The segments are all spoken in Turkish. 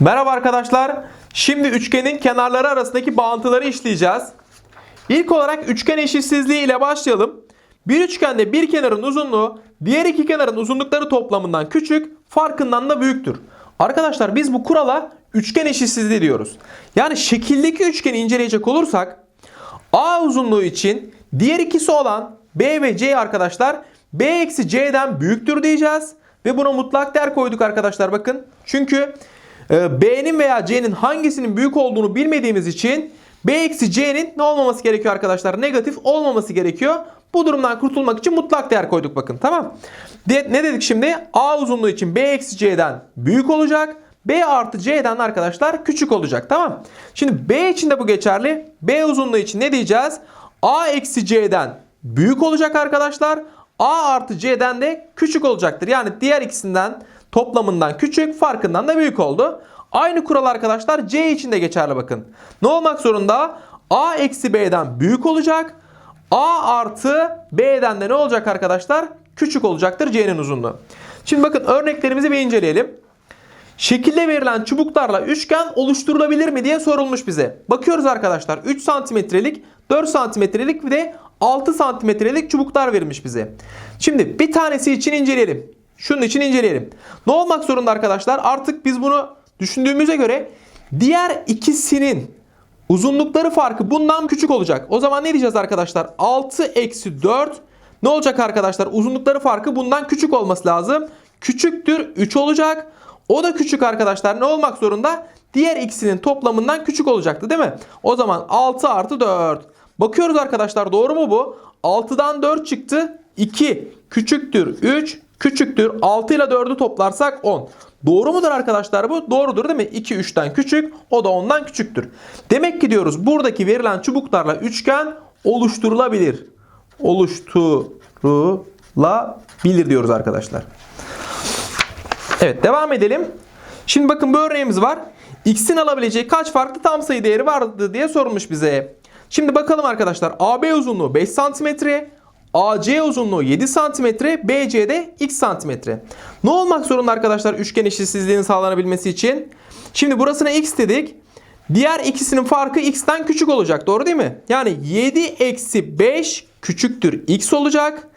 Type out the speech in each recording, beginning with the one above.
Merhaba arkadaşlar. Şimdi üçgenin kenarları arasındaki bağıntıları işleyeceğiz. İlk olarak üçgen eşitsizliği ile başlayalım. Bir üçgende bir kenarın uzunluğu diğer iki kenarın uzunlukları toplamından küçük, farkından da büyüktür. Arkadaşlar biz bu kurala üçgen eşitsizliği diyoruz. Yani şekildeki üçgeni inceleyecek olursak A uzunluğu için diğer ikisi olan B ve C arkadaşlar B eksi C'den büyüktür diyeceğiz. Ve buna mutlak değer koyduk arkadaşlar bakın. Çünkü B'nin veya C'nin hangisinin büyük olduğunu bilmediğimiz için B eksi C'nin ne olmaması gerekiyor arkadaşlar? Negatif olmaması gerekiyor. Bu durumdan kurtulmak için mutlak değer koyduk bakın tamam. De- ne dedik şimdi? A uzunluğu için B eksi C'den büyük olacak. B artı C'den arkadaşlar küçük olacak tamam. Şimdi B için de bu geçerli. B uzunluğu için ne diyeceğiz? A eksi C'den büyük olacak arkadaşlar. A artı C'den de küçük olacaktır. Yani diğer ikisinden toplamından küçük farkından da büyük oldu. Aynı kural arkadaşlar C için de geçerli bakın. Ne olmak zorunda? A eksi B'den büyük olacak. A artı B'den de ne olacak arkadaşlar? Küçük olacaktır C'nin uzunluğu. Şimdi bakın örneklerimizi bir inceleyelim. Şekilde verilen çubuklarla üçgen oluşturulabilir mi diye sorulmuş bize. Bakıyoruz arkadaşlar 3 santimetrelik, 4 santimetrelik ve de 6 santimetrelik çubuklar verilmiş bize. Şimdi bir tanesi için inceleyelim. Şunun için inceleyelim. Ne olmak zorunda arkadaşlar? Artık biz bunu düşündüğümüze göre diğer ikisinin uzunlukları farkı bundan küçük olacak. O zaman ne diyeceğiz arkadaşlar? 6 eksi 4 ne olacak arkadaşlar? Uzunlukları farkı bundan küçük olması lazım. Küçüktür 3 olacak. O da küçük arkadaşlar ne olmak zorunda? Diğer ikisinin toplamından küçük olacaktı değil mi? O zaman 6 artı 4. Bakıyoruz arkadaşlar doğru mu bu? 6'dan 4 çıktı. 2 küçüktür 3 küçüktür. 6 ile 4'ü toplarsak 10. Doğru mudur arkadaşlar bu? Doğrudur değil mi? 2 3'ten küçük o da 10'dan küçüktür. Demek ki diyoruz buradaki verilen çubuklarla üçgen oluşturulabilir. Oluşturulabilir diyoruz arkadaşlar. Evet devam edelim. Şimdi bakın bu örneğimiz var. X'in alabileceği kaç farklı tam sayı değeri vardı diye sorulmuş bize. Şimdi bakalım arkadaşlar. AB uzunluğu 5 cm, AC uzunluğu 7 cm, BC de x cm. Ne olmak zorunda arkadaşlar üçgen eşitsizliğinin sağlanabilmesi için? Şimdi burasına x dedik. Diğer ikisinin farkı x'ten küçük olacak. Doğru değil mi? Yani 7 eksi 5 küçüktür x olacak.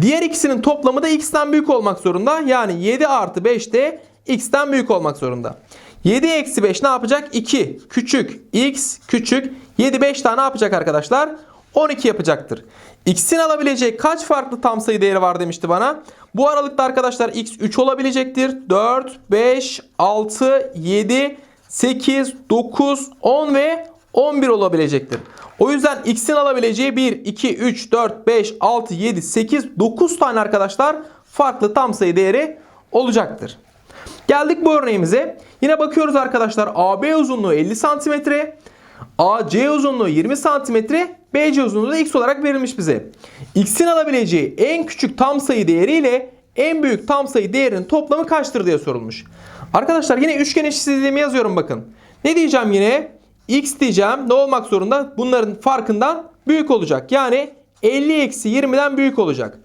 Diğer ikisinin toplamı da x'ten büyük olmak zorunda. Yani 7 artı 5 de x'ten büyük olmak zorunda. 7 eksi 5 ne yapacak? 2 küçük x küçük 7 5 tane ne yapacak arkadaşlar? 12 yapacaktır. X'in alabileceği kaç farklı tam sayı değeri var demişti bana. Bu aralıkta arkadaşlar x 3 olabilecektir. 4, 5, 6, 7, 8, 9, 10 ve 11 olabilecektir. O yüzden x'in alabileceği 1, 2, 3, 4, 5, 6, 7, 8, 9 tane arkadaşlar farklı tam sayı değeri olacaktır. Geldik bu örneğimize. Yine bakıyoruz arkadaşlar AB uzunluğu 50 cm, AC uzunluğu 20 cm, BC uzunluğu da x olarak verilmiş bize. X'in alabileceği en küçük tam sayı değeri ile en büyük tam sayı değerinin toplamı kaçtır diye sorulmuş. Arkadaşlar yine üçgen eşitsizliğimi yazıyorum bakın. Ne diyeceğim yine? X diyeceğim. Ne olmak zorunda? Bunların farkından büyük olacak. Yani 50 eksi 20'den büyük olacak.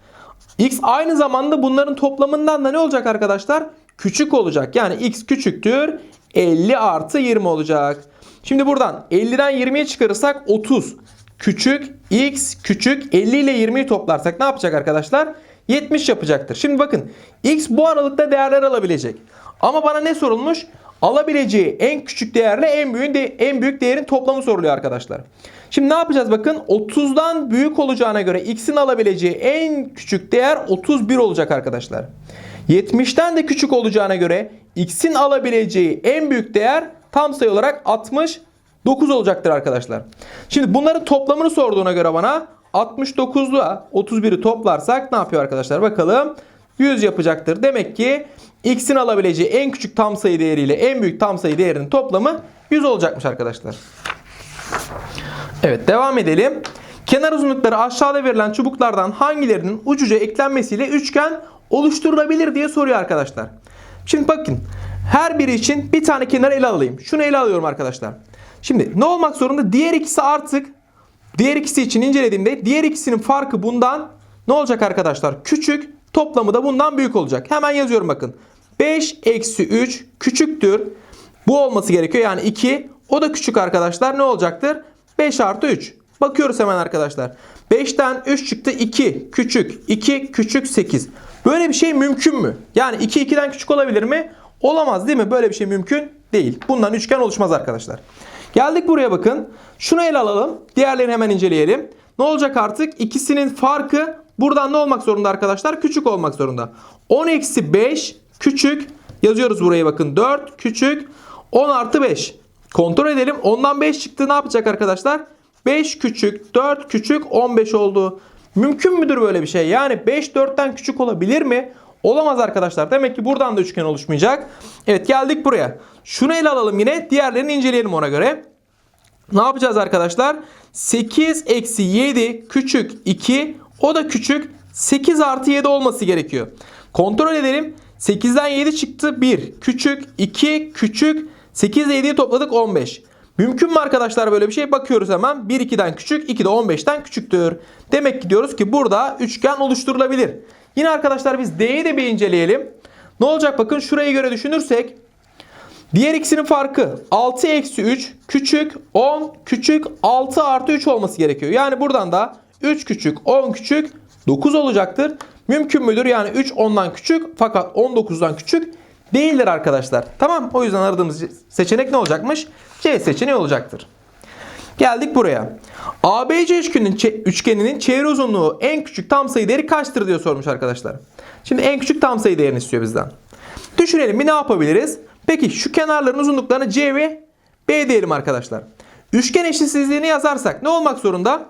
X aynı zamanda bunların toplamından da ne olacak arkadaşlar? Küçük olacak. Yani x küçüktür 50 artı 20 olacak. Şimdi buradan 50'den 20'ye çıkarırsak 30. Küçük x küçük 50 ile 20'yi toplarsak ne yapacak arkadaşlar? 70 yapacaktır. Şimdi bakın x bu aralıkta değerler alabilecek. Ama bana ne sorulmuş? Alabileceği en küçük değerle en büyük de, en büyük değerin toplamı soruluyor arkadaşlar. Şimdi ne yapacağız bakın 30'dan büyük olacağına göre x'in alabileceği en küçük değer 31 olacak arkadaşlar. 70'ten de küçük olacağına göre x'in alabileceği en büyük değer tam sayı olarak 69 olacaktır arkadaşlar. Şimdi bunların toplamını sorduğuna göre bana 69'la 31'i toplarsak ne yapıyor arkadaşlar bakalım. 100 yapacaktır. Demek ki x'in alabileceği en küçük tam sayı değeriyle en büyük tam sayı değerinin toplamı 100 olacakmış arkadaşlar. Evet devam edelim. Kenar uzunlukları aşağıda verilen çubuklardan hangilerinin ucuca eklenmesiyle üçgen oluşturulabilir diye soruyor arkadaşlar. Şimdi bakın her biri için bir tane kenar ele alayım. Şunu ele alıyorum arkadaşlar. Şimdi ne olmak zorunda? Diğer ikisi artık diğer ikisi için incelediğimde diğer ikisinin farkı bundan ne olacak arkadaşlar? Küçük toplamı da bundan büyük olacak. Hemen yazıyorum bakın. 5 eksi 3 küçüktür. Bu olması gerekiyor. Yani 2. O da küçük arkadaşlar. Ne olacaktır? 5 artı 3. Bakıyoruz hemen arkadaşlar. 5'ten 3 çıktı 2. Küçük. 2 küçük 8. Böyle bir şey mümkün mü? Yani 2 2'den küçük olabilir mi? Olamaz değil mi? Böyle bir şey mümkün değil. Bundan üçgen oluşmaz arkadaşlar. Geldik buraya bakın. Şunu ele alalım. Diğerlerini hemen inceleyelim. Ne olacak artık? İkisinin farkı buradan ne olmak zorunda arkadaşlar? Küçük olmak zorunda. 10 eksi 5 küçük. Yazıyoruz buraya bakın. 4 küçük. 10 artı 5. Kontrol edelim. Ondan 5 çıktı. Ne yapacak arkadaşlar? 5 küçük, 4 küçük, 15 oldu. Mümkün müdür böyle bir şey? Yani 5 4'ten küçük olabilir mi? Olamaz arkadaşlar. Demek ki buradan da üçgen oluşmayacak. Evet geldik buraya. Şunu ele alalım yine. Diğerlerini inceleyelim ona göre. Ne yapacağız arkadaşlar? 8 eksi 7 küçük 2. O da küçük 8 artı 7 olması gerekiyor. Kontrol edelim. 8'den 7 çıktı 1. Küçük 2 küçük 8 ile 7'yi topladık 15. Mümkün mü arkadaşlar böyle bir şey? Bakıyoruz hemen. 1 2'den küçük 2 de 15'ten küçüktür. Demek ki diyoruz ki burada üçgen oluşturulabilir. Yine arkadaşlar biz D'yi de bir inceleyelim. Ne olacak bakın şuraya göre düşünürsek Diğer ikisinin farkı 6 eksi 3 küçük 10 küçük 6 artı 3 olması gerekiyor. Yani buradan da 3 küçük 10 küçük 9 olacaktır. Mümkün müdür? Yani 3 10'dan küçük fakat 19'dan küçük değildir arkadaşlar. Tamam o yüzden aradığımız seçenek ne olacakmış? C seçeneği olacaktır. Geldik buraya. ABC üçgeninin, üçgeninin çevre uzunluğu en küçük tam sayı değeri kaçtır diye sormuş arkadaşlar. Şimdi en küçük tam sayı değerini istiyor bizden. Düşünelim bir ne yapabiliriz? Peki şu kenarların uzunluklarını C ve B diyelim arkadaşlar. Üçgen eşitsizliğini yazarsak ne olmak zorunda?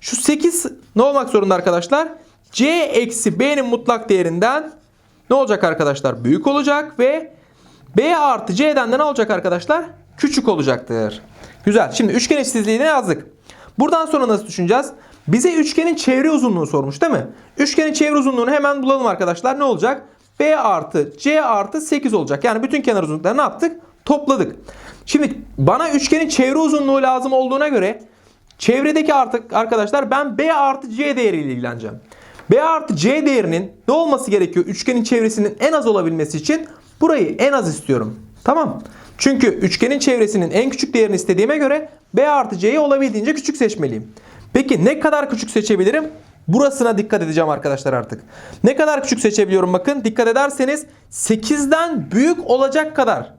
Şu 8 ne olmak zorunda arkadaşlar? C eksi B'nin mutlak değerinden ne olacak arkadaşlar? Büyük olacak ve B artı C'den de ne olacak arkadaşlar? Küçük olacaktır. Güzel. Şimdi üçgen eşitsizliğini yazdık. Buradan sonra nasıl düşüneceğiz? Bize üçgenin çevre uzunluğunu sormuş değil mi? Üçgenin çevre uzunluğunu hemen bulalım arkadaşlar. Ne olacak? B artı C artı 8 olacak. Yani bütün kenar uzunluklarını ne yaptık? Topladık. Şimdi bana üçgenin çevre uzunluğu lazım olduğuna göre çevredeki artık arkadaşlar ben B artı C değeriyle ilgileneceğim. B artı C değerinin ne olması gerekiyor? Üçgenin çevresinin en az olabilmesi için burayı en az istiyorum. Tamam. Çünkü üçgenin çevresinin en küçük değerini istediğime göre B artı C'yi olabildiğince küçük seçmeliyim. Peki ne kadar küçük seçebilirim? Burasına dikkat edeceğim arkadaşlar artık. Ne kadar küçük seçebiliyorum bakın. Dikkat ederseniz 8'den büyük olacak kadar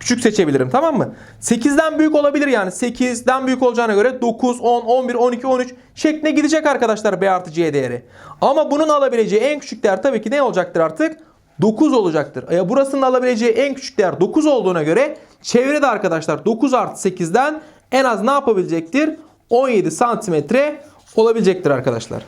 küçük seçebilirim tamam mı? 8'den büyük olabilir yani. 8'den büyük olacağına göre 9, 10, 11, 12, 13 şeklinde gidecek arkadaşlar B artı C değeri. Ama bunun alabileceği en küçük değer tabii ki ne olacaktır artık? 9 olacaktır. Ya burasının alabileceği en küçük değer 9 olduğuna göre çevrede arkadaşlar 9 artı 8'den en az ne yapabilecektir? 17 santimetre olabilecektir arkadaşlar.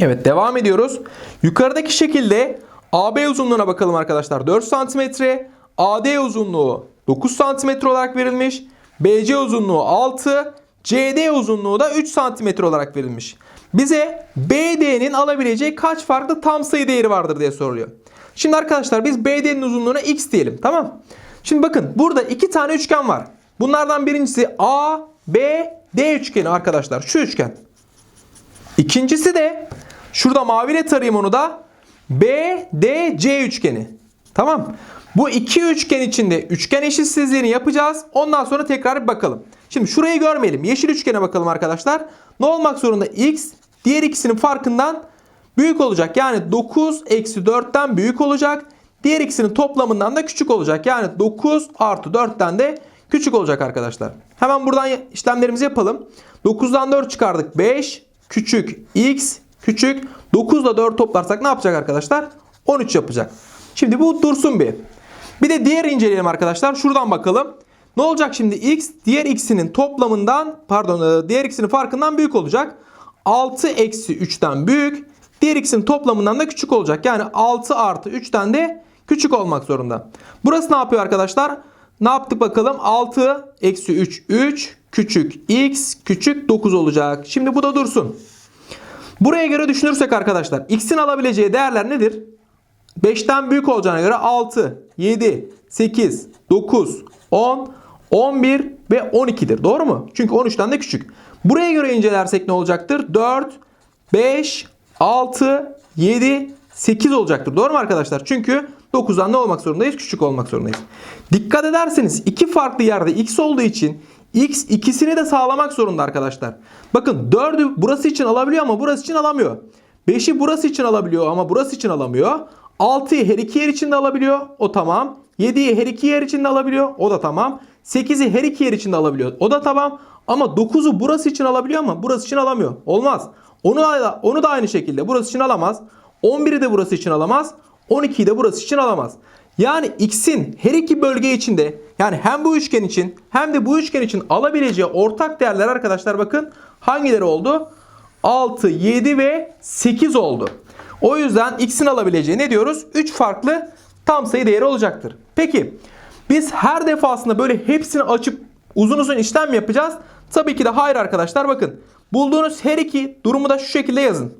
Evet devam ediyoruz. Yukarıdaki şekilde AB uzunluğuna bakalım arkadaşlar. 4 santimetre. AD uzunluğu 9 santimetre olarak verilmiş. BC uzunluğu 6. CD uzunluğu da 3 santimetre olarak verilmiş. Bize BD'nin alabileceği kaç farklı tam sayı değeri vardır diye soruluyor. Şimdi arkadaşlar biz BD'nin uzunluğuna x diyelim tamam. Şimdi bakın burada iki tane üçgen var. Bunlardan birincisi A, B, D üçgeni arkadaşlar. Şu üçgen. İkincisi de şurada maviyle tarayayım onu da B, D, C üçgeni. Tamam. Bu iki üçgen içinde üçgen eşitsizliğini yapacağız. Ondan sonra tekrar bakalım. Şimdi şurayı görmeyelim. Yeşil üçgene bakalım arkadaşlar. Ne olmak zorunda? X diğer ikisinin farkından büyük olacak. Yani 9 eksi 4'ten büyük olacak. Diğer ikisinin toplamından da küçük olacak. Yani 9 artı 4'ten de küçük olacak arkadaşlar. Hemen buradan işlemlerimizi yapalım. 9'dan 4 çıkardık. 5 küçük x küçük 9 ile 4 toplarsak ne yapacak arkadaşlar? 13 yapacak. Şimdi bu dursun bir. Bir de diğer inceleyelim arkadaşlar. Şuradan bakalım. Ne olacak şimdi x diğer x'inin toplamından pardon e, diğer x'inin farkından büyük olacak. 6 eksi 3'ten büyük. Diğer x'in toplamından da küçük olacak. Yani 6 artı 3'ten de küçük olmak zorunda. Burası ne yapıyor arkadaşlar? Ne yaptık bakalım? 6 eksi 3 3 küçük x küçük 9 olacak. Şimdi bu da dursun. Buraya göre düşünürsek arkadaşlar x'in alabileceği değerler nedir? 5'ten büyük olacağına göre 6, 7, 8, 9, 10, 11 ve 12'dir. Doğru mu? Çünkü 13'ten de küçük. Buraya göre incelersek ne olacaktır? 4, 5, 6, 7, 8 olacaktır. Doğru mu arkadaşlar? Çünkü 9'dan ne olmak zorundayız? Küçük olmak zorundayız. Dikkat ederseniz iki farklı yerde x olduğu için x ikisini de sağlamak zorunda arkadaşlar. Bakın 4'ü burası için alabiliyor ama burası için alamıyor. 5'i burası için alabiliyor ama burası için alamıyor. 6'yı her iki yer için de alabiliyor. O tamam. 7'yi her iki yer için de alabiliyor. O da tamam. 8'i her iki yer için de alabiliyor. O da tamam. Ama 9'u burası için alabiliyor ama burası için alamıyor. Olmaz. Onu da, onu da aynı şekilde burası için alamaz. 11'i de burası için alamaz. 12'yi de burası için alamaz. Yani x'in her iki bölge içinde yani hem bu üçgen için hem de bu üçgen için alabileceği ortak değerler arkadaşlar bakın hangileri oldu? 6, 7 ve 8 oldu. O yüzden x'in alabileceği ne diyoruz? 3 farklı tam sayı değeri olacaktır. Peki biz her defasında böyle hepsini açıp uzun uzun işlem yapacağız? Tabii ki de hayır arkadaşlar bakın. Bulduğunuz her iki durumu da şu şekilde yazın.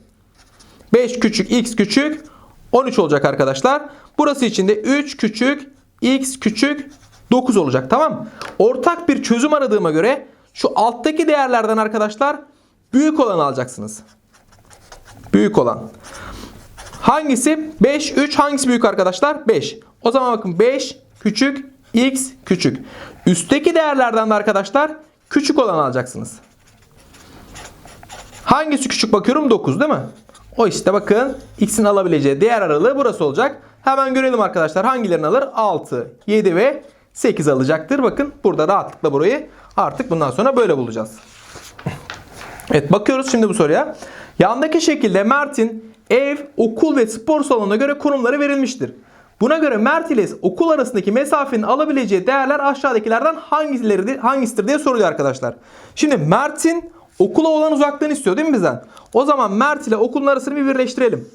5 küçük x küçük 13 olacak arkadaşlar. Burası için de 3 küçük x küçük 9 olacak tamam? Ortak bir çözüm aradığıma göre şu alttaki değerlerden arkadaşlar büyük olanı alacaksınız. Büyük olan. Hangisi? 5, 3 hangisi büyük arkadaşlar? 5. O zaman bakın 5 küçük x küçük. Üstteki değerlerden de arkadaşlar küçük olanı alacaksınız. Hangisi küçük bakıyorum? 9 değil mi? O işte bakın x'in alabileceği değer aralığı burası olacak. Hemen görelim arkadaşlar hangilerini alır? 6, 7 ve 8 alacaktır. Bakın burada rahatlıkla burayı artık bundan sonra böyle bulacağız. Evet bakıyoruz şimdi bu soruya. Yandaki şekilde Mert'in ev, okul ve spor salonuna göre konumları verilmiştir. Buna göre Mert ile okul arasındaki mesafenin alabileceği değerler aşağıdakilerden hangisileri hangisidir diye soruluyor arkadaşlar. Şimdi Mert'in okula olan uzaklığını istiyor değil mi bizden? O zaman Mert ile okulun arasını bir birleştirelim.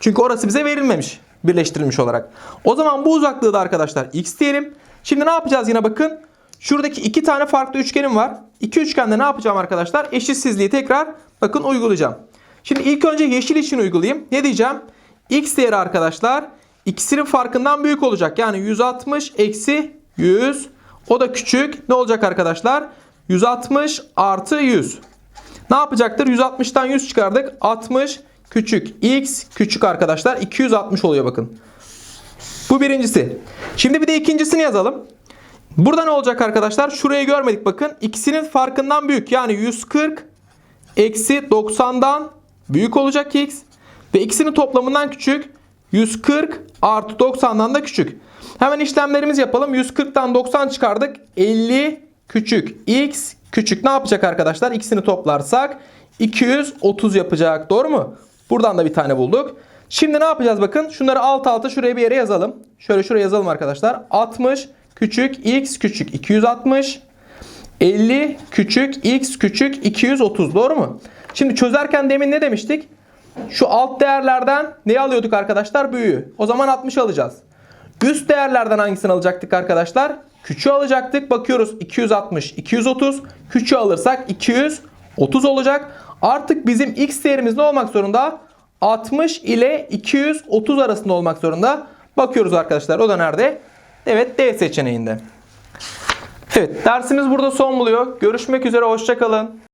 Çünkü orası bize verilmemiş birleştirilmiş olarak. O zaman bu uzaklığı da arkadaşlar x diyelim. Şimdi ne yapacağız yine bakın. Şuradaki iki tane farklı üçgenim var. İki üçgende ne yapacağım arkadaşlar? Eşitsizliği tekrar bakın uygulayacağım. Şimdi ilk önce yeşil için uygulayayım. Ne diyeceğim? X değeri arkadaşlar ikisinin farkından büyük olacak. Yani 160 eksi 100. O da küçük. Ne olacak arkadaşlar? 160 artı 100. Ne yapacaktır? 160'tan 100 çıkardık. 60 küçük. X küçük arkadaşlar. 260 oluyor bakın. Bu birincisi. Şimdi bir de ikincisini yazalım. Burada ne olacak arkadaşlar? Şurayı görmedik bakın. İkisinin farkından büyük. Yani 140 eksi 90'dan büyük olacak x. Ve ikisinin toplamından küçük. 140 artı 90'dan da küçük. Hemen işlemlerimizi yapalım. 140'tan 90 çıkardık. 50 küçük. X küçük. Ne yapacak arkadaşlar? İkisini toplarsak 230 yapacak. Doğru mu? Buradan da bir tane bulduk. Şimdi ne yapacağız bakın. Şunları alt alta şuraya bir yere yazalım. Şöyle şuraya yazalım arkadaşlar. 60 küçük x küçük 260. 50 küçük x küçük 230 doğru mu? Şimdi çözerken demin ne demiştik? Şu alt değerlerden neyi alıyorduk arkadaşlar? Büyüğü. O zaman 60 alacağız. Üst değerlerden hangisini alacaktık arkadaşlar? Küçüğü alacaktık. Bakıyoruz 260, 230. Küçüğü alırsak 230 olacak. Artık bizim x değerimiz ne olmak zorunda? 60 ile 230 arasında olmak zorunda. Bakıyoruz arkadaşlar o da nerede? Evet D seçeneğinde. Evet dersimiz burada son buluyor. Görüşmek üzere hoşçakalın.